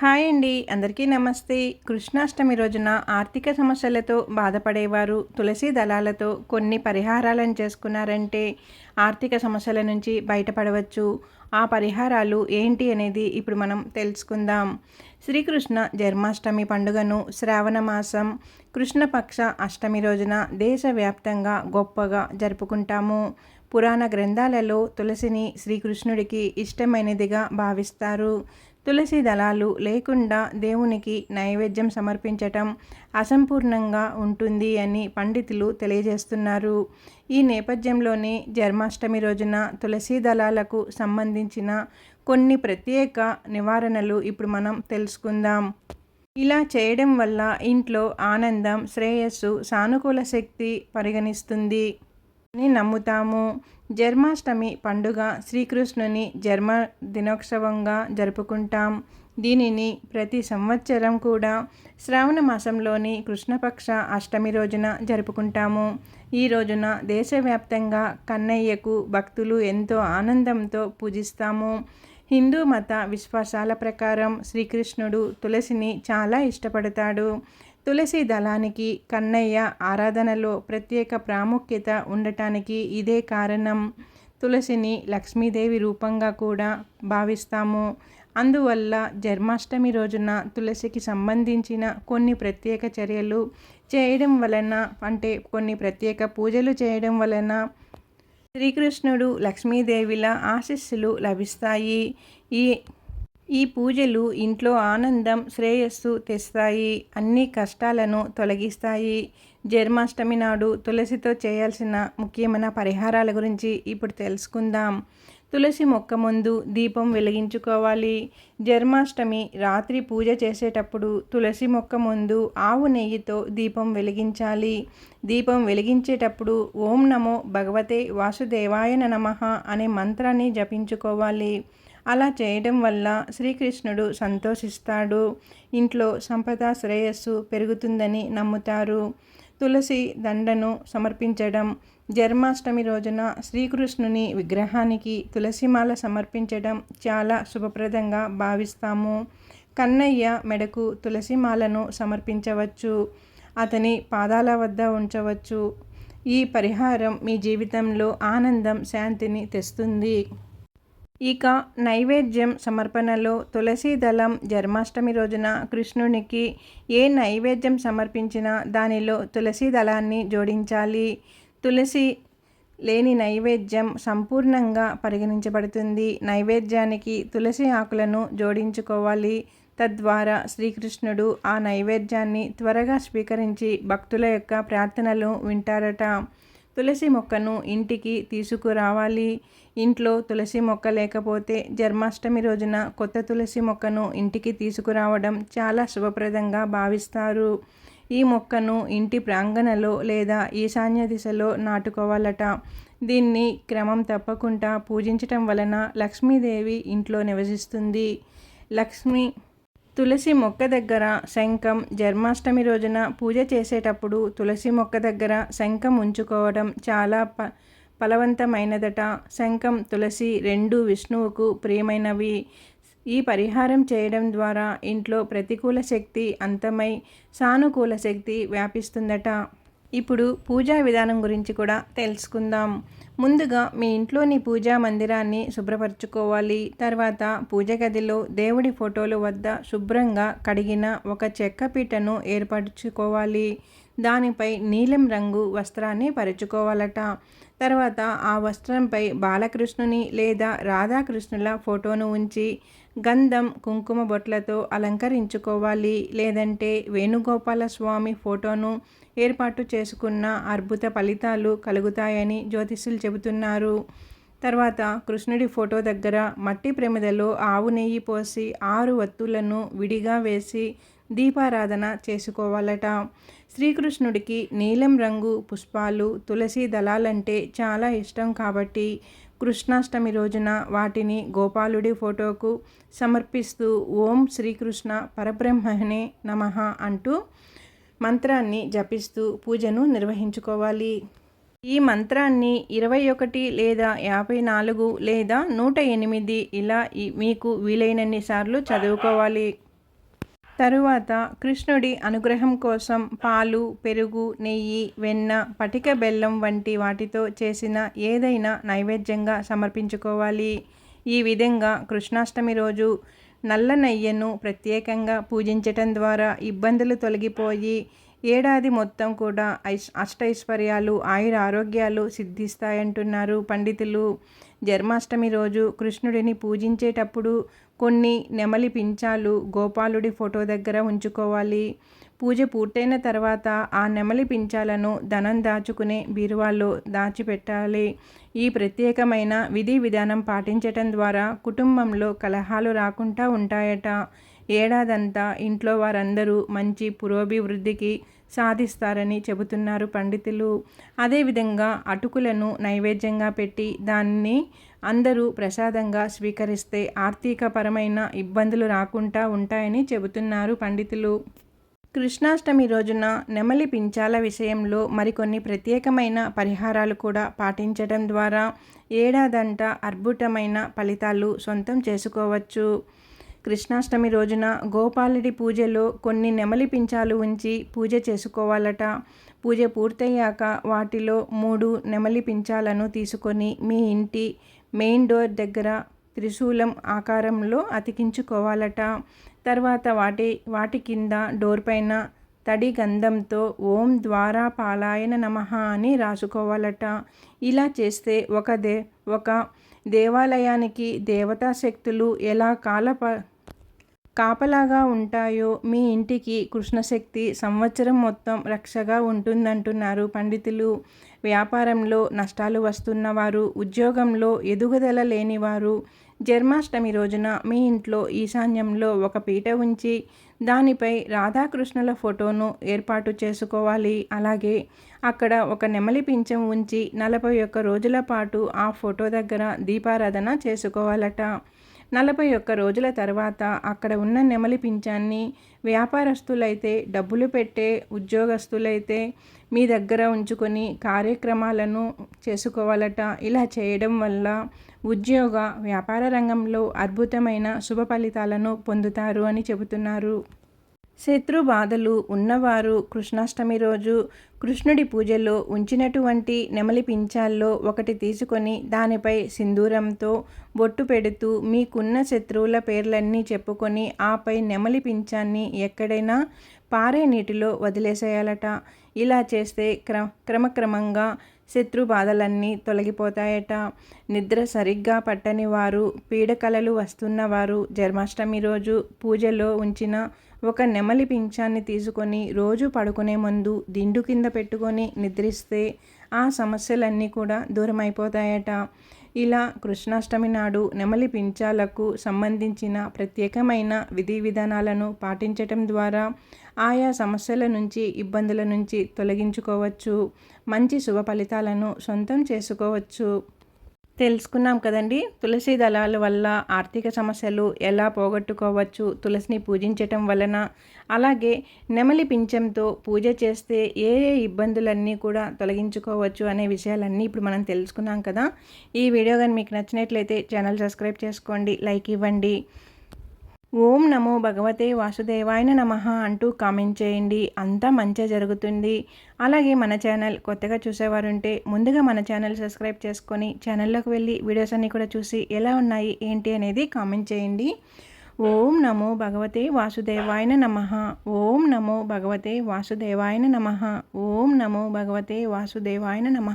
Hi అండి అందరికీ నమస్తే. కృష్ణాష్టమి రోజున ఆర్థిక సమస్యలతో బాధపడేవారు తులసి దళాలతో కొన్ని పరిహారాలను చేసుకున్నారంటే ఆర్థిక సమస్యల నుంచి బయటపడవచ్చు. ఆ పరిహారాలు ఏంటి అనేది ఇప్పుడు మనం తెలుసుకుందాం. శ్రీకృష్ణ జన్మాష్టమి పండుగను శ్రావణ మాసం కృష్ణపక్ష అష్టమి రోజున దేశవ్యాప్తంగా గొప్పగా జరుపుకుంటాము. పురాణ గ్రంథాలలో తులసిని శ్రీకృష్ణుడికి ఇష్టమైనదిగా భావిస్తారు. తులసి దళాలు లేకుండా దేవునికి నైవేద్యం సమర్పించటం అసంపూర్ణంగా ఉంటుంది అని పండితులు తెలియజేస్తున్నారు. ఈ నేపథ్యంలోనే జన్మాష్టమి రోజున తులసి దళాలకు సంబంధించిన కొన్ని ప్రత్యేక నివారణలు ఇప్పుడు మనం తెలుసుకుందాం. ఇలా చేయడం వల్ల ఇంట్లో ఆనందం శ్రేయస్సు సానుకూల శక్తి పరిగణిస్తుంది. అని నమ్ముతాము. జన్మాష్టమి పండుగ శ్రీకృష్ణుని జన్మ దినోత్సవంగా జరుపుకుంటాం. దీనిని ప్రతి సంవత్సరం కూడా శ్రావణ మాసంలోని కృష్ణపక్ష అష్టమి రోజున జరుపుకుంటాము. ఈ రోజున దేశవ్యాప్తంగా కన్నయ్యకు భక్తులు ఎంతో ఆనందంతో పూజిస్తాము. హిందూ మత విశ్వాసాల ప్రకారం శ్రీకృష్ణుడు తులసిని చాలా ఇష్టపడతాడు. తులసి దళానికి కన్నయ్య ఆరాధనలో ప్రత్యేక ప్రాముఖ్యత ఉండటానికి ఇదే కారణం. తులసిని లక్ష్మీదేవి రూపంగా కూడా భావిస్తాము. అందువల్ల జన్మాష్టమి రోజున తులసికి సంబంధించిన కొన్ని ప్రత్యేక చర్యలు చేయడం వలన అంటే కొన్ని ప్రత్యేక పూజలు చేయడం వలన శ్రీకృష్ణుడు లక్ష్మీదేవిల ఆశీస్సులు లభిస్తాయి. ఈ ఈ పూజలు ఇంట్లో ఆనందం శ్రేయస్సు తెస్తాయి. అన్ని కష్టాలను తొలగిస్తాయి. జన్మాష్టమి నాడు తులసితో చేయాల్సిన ముఖ్యమైన పరిహారాల గురించి ఇప్పుడు తెలుసుకుందాం. తులసి మొక్క ముందు దీపం వెలిగించుకోవాలి. జన్మాష్టమి రాత్రి పూజ చేసేటప్పుడు తులసి మొక్క ముందు ఆవు నెయ్యితో దీపం వెలిగించాలి. దీపం వెలిగించేటప్పుడు ఓం నమో భగవతే వాసుదేవాయ నమ అనే మంత్రాన్ని జపించుకోవాలి. అలా చేయడం వల్ల శ్రీకృష్ణుడు సంతోషిస్తాడు. ఇంట్లో సంపద శ్రేయస్సు పెరుగుతుందని నమ్ముతారు. తులసి దండను సమర్పించడం జన్మాష్టమి రోజున శ్రీకృష్ణుని విగ్రహానికి తులసిమాల సమర్పించడం చాలా శుభప్రదంగా భావిస్తాము. కన్నయ్య మెడకు తులసిమాలను సమర్పించవచ్చు. అతని పాదాల వద్ద ఉంచవచ్చు. ఈ పరిహారం మీ జీవితంలో ఆనందం శాంతిని తెస్తుంది. ఇక నైవేద్యం సమర్పణలో తులసి దళం జన్మాష్టమి రోజున కృష్ణునికి ఏ నైవేద్యం సమర్పించినా దానిలో తులసి దళాన్ని జోడించాలి. తులసి లేని నైవేద్యం సంపూర్ణంగా పరిగణించబడుతుంది. నైవేద్యానికి తులసి ఆకులను జోడించుకోవాలి. తద్వారా శ్రీకృష్ణుడు ఆ నైవేద్యాన్ని త్వరగా స్వీకరించి భక్తుల యొక్క ప్రార్థనలు వింటారట. తులసి మొక్కను ఇంటికి తీసుకురావాలి. ఇంట్లో తులసి మొక్క లేకపోతే జన్మాష్టమి రోజున కొత్త తులసి మొక్కను ఇంటికి తీసుకురావడం చాలా శుభప్రదంగా భావిస్తారు. ఈ మొక్కను ఇంటి ప్రాంగణలో లేదా ఈశాన్య దిశలో నాటుకోవాలట. దీన్ని క్రమం తప్పకుండా పూజించటం వలన లక్ష్మీదేవి ఇంట్లో నివసిస్తుంది. లక్ష్మి తులసి మొక్క దగ్గర శంఖం జన్మాష్టమి రోజున పూజ చేసేటప్పుడు తులసి మొక్క దగ్గర శంఖం ఉంచుకోవడం చాలా ప ఫలవంతమైనదట. శంఖం తులసి రెండు విష్ణువుకు ప్రియమైనవి. ఈ పరిహారం చేయడం ద్వారా ఇంట్లో ప్రతికూల శక్తి అంతమై సానుకూల శక్తి వ్యాపిస్తుందట. ఇప్పుడు పూజా విధానం గురించి కూడా తెలుసుకుందాం. ముందుగా మీ ఇంట్లోని పూజా మందిరాన్ని శుభ్రపరచుకోవాలి. తర్వాత పూజ గదిలో దేవుడి ఫోటోలు వద్ద శుభ్రంగా కడిగిన ఒక చెక్క పీటను ఏర్పరచుకోవాలి. దానిపై నీలం రంగు వస్త్రాన్ని పరుచుకోవాలట. తర్వాత ఆ వస్త్రంపై బాలకృష్ణుని లేదా రాధాకృష్ణుల ఫోటోను ఉంచి గంధం కుంకుమ బొట్లతో అలంకరించుకోవాలి. లేదంటే వేణుగోపాల స్వామి ఫోటోను ఏర్పాటు చేసుకున్న అద్భుత ఫలితాలు కలుగుతాయని జ్యోతిష్యులు చెబుతున్నారు. తర్వాత కృష్ణుడి ఫోటో దగ్గర మట్టి ప్రమిదలో ఆవు నెయ్యి పోసి ఆరు వత్తులను విడిగా వేసి దీపారాధన చేసుకోవాలట. శ్రీకృష్ణుడికి నీలం రంగు పుష్పాలు తులసి దళాలంటే చాలా ఇష్టం కాబట్టి కృష్ణాష్టమి రోజున వాటిని గోపాలుడి ఫోటోకు సమర్పిస్తూ ఓం శ్రీకృష్ణ పరబ్రహ్మనే నమ అంటూ మంత్రాన్ని జపిస్తూ పూజను నిర్వహించుకోవాలి. ఈ మంత్రాన్ని ఇరవై ఒకటి లేదా యాభై నాలుగు లేదా నూట ఎనిమిది ఇలా మీకు వీలైనన్ని సార్లు చదువుకోవాలి. తరువాత కృష్ణుడి అనుగ్రహం కోసం పాలు పెరుగు నెయ్యి వెన్న పటిక బెల్లం వంటి వాటితో చేసిన ఏదైనా నైవేద్యంగా సమర్పించుకోవాలి. ఈ విధంగా కృష్ణాష్టమి రోజు నల్ల నెయ్యను ప్రత్యేకంగా పూజించటం ద్వారా ఇబ్బందులు తొలగిపోయి ఏడాది మొత్తం కూడా ఐష్ అష్టైశ్వర్యాలు ఆయుర ఆరోగ్యాలు సిద్ధిస్తాయంటున్నారు పండితులు. జన్మాష్టమి రోజు కృష్ణుడిని పూజించేటప్పుడు కొన్ని నెమలి పించాలు గోపాలుడి ఫోటో దగ్గర ఉంచుకోవాలి. పూజ పూర్తయిన తర్వాత ఆ నెమలి పించాలను ధనం దాచుకునే బీరువాల్లో దాచిపెట్టాలి. ఈ ప్రత్యేకమైన విధి విధానం పాటించటం ద్వారా కుటుంబంలో కలహాలు రాకుండా ఉంటాయట. ఏడాదంతా ఇంట్లో వారందరూ మంచి పురోభివృద్ధికి సాధిస్తారని చెబుతున్నారు పండితులు. అదేవిధంగా అటుకులను నైవేద్యంగా పెట్టి దాన్ని అందరూ ప్రసాదంగా స్వీకరిస్తే ఆర్థికపరమైన ఇబ్బందులు రాకుండా ఉంటాయని చెబుతున్నారు పండితులు. కృష్ణాష్టమి రోజున నెమలి పించాల విషయంలో మరికొన్ని ప్రత్యేకమైన పరిహారాలు కూడా పాటించడం ద్వారా ఏడాదంట అద్భుతమైన ఫలితాలు సొంతం చేసుకోవచ్చు. కృష్ణాష్టమి రోజున గోపాలుడి పూజలో కొన్ని నెమలి పించాలు ఉంచి పూజ చేసుకోవాలట. పూజ పూర్తయ్యాక వాటిలో మూడు నెమలి పించాలను తీసుకొని మీ ఇంటి మెయిన్ డోర్ దగ్గర త్రిశూలం ఆకారంలో అతికించుకోవాలట. తర్వాత వాటి వాటి కింద డోర్ పైన తడి గంధంతో ఓం ద్వారా పాలాయన నమ అని రాసుకోవాలట. ఇలా చేస్తే ఒక దే ఒక దేవాలయానికి దేవతా శక్తులు ఎలా కాలప కాపలాగా ఉంటాయో మీ ఇంటికి కృష్ణశక్తి సంవత్సరం మొత్తం రక్షగా ఉంటుందంటున్నారు పండితులు. వ్యాపారంలో నష్టాలు వస్తున్నవారు ఉద్యోగంలో ఎదుగుదల లేనివారు. జన్మాష్టమి రోజున మీ ఇంట్లో ఈశాన్యంలో ఒక పీట ఉంచి దానిపై రాధాకృష్ణుల ఫోటోను ఏర్పాటు చేసుకోవాలి. అలాగే అక్కడ ఒక నెమలి పింఛం ఉంచి నలభై ఒక్క రోజుల పాటు ఆ ఫోటో దగ్గర దీపారాధన చేసుకోవాలట. నలభై ఒక్క రోజుల తర్వాత అక్కడ ఉన్న నెమలి పింఛాన్ని వ్యాపారస్తులైతే డబ్బులు పెట్టే ఉద్యోగస్తులైతే మీ దగ్గర ఉంచుకొని కార్యక్రమాలను చేసుకోవాలట. ఇలా చేయడం వల్ల ఉద్యోగ వ్యాపార రంగంలో అద్భుతమైన శుభ ఫలితాలను పొందుతారు అని చెబుతున్నారు. శత్రు బాధలు ఉన్నవారు కృష్ణాష్టమి రోజు కృష్ణుడి పూజలో ఉంచినటువంటి నెమలి పించాల్లో ఒకటి తీసుకొని దానిపై సింధూరంతో బొట్టు పెడుతూ మీకున్న శత్రువుల పేర్లన్నీ చెప్పుకొని ఆపై నెమలి పించాన్ని ఎక్కడైనా పారే నీటిలో వదిలేసేయాలట. ఇలా చేస్తే క్ర క్రమక్రమంగా శత్రు బాధలన్నీ తొలగిపోతాయట. నిద్ర సరిగ్గా పట్టని వారు పీడకలలు వస్తున్నవారు జన్మాష్టమి రోజు పూజలో ఉంచిన ఒక నెమలి పింఛాన్ని తీసుకొని రోజు పడుకునే ముందు దిండు కింద పెట్టుకొని నిద్రిస్తే ఆ సమస్యలన్నీ కూడా దూరమైపోతాయట. ఇలా కృష్ణాష్టమి నాడు నెమలి పించాలకు సంబంధించిన ప్రత్యేకమైన విధి విధానాలను పాటించటం ద్వారా ఆయా సమస్యల నుంచి ఇబ్బందుల నుంచి తొలగించుకోవచ్చు. మంచి శుభ ఫలితాలను సొంతం చేసుకోవచ్చు. తెలుసుకున్నాం కదండి. తులసి దళాల వల్ల ఆర్థిక సమస్యలు ఎలా పోగొట్టుకోవచ్చు? తులసిని పూజించటం వలన అలాగే నెమలి పింఛంతో పూజ చేస్తే ఏ ఏ ఇబ్బందులన్నీ కూడా తొలగించుకోవచ్చు అనే విషయాలన్నీ ఇప్పుడు మనం తెలుసుకున్నాం కదా. ఈ వీడియో కానీ మీకు నచ్చినట్లయితే ఛానల్ సబ్స్క్రైబ్ చేసుకోండి లైక్ ఇవ్వండి. ఓం నమో భగవతే వాసుదేవాయన నమ అంటూ కామెంట్ చేయండి. అంతా మంచిగా జరుగుతుంది. అలాగే మన ఛానల్ కొత్తగా చూసేవారు ఉంటే ముందుగా మన ఛానల్ సబ్స్క్రైబ్ చేసుకొని ఛానల్లోకి వెళ్ళి వీడియోస్ అన్నీ కూడా చూసి ఎలా ఉన్నాయి ఏంటి అనేది కామెంట్ చేయండి. ఓం నమో భగవతే వాసుదేవాయన నమ. ఓం నమో భగవతే వాసుదేవాయన నమ. ఓం నమో భగవతే వాసుదేవాయన నమ.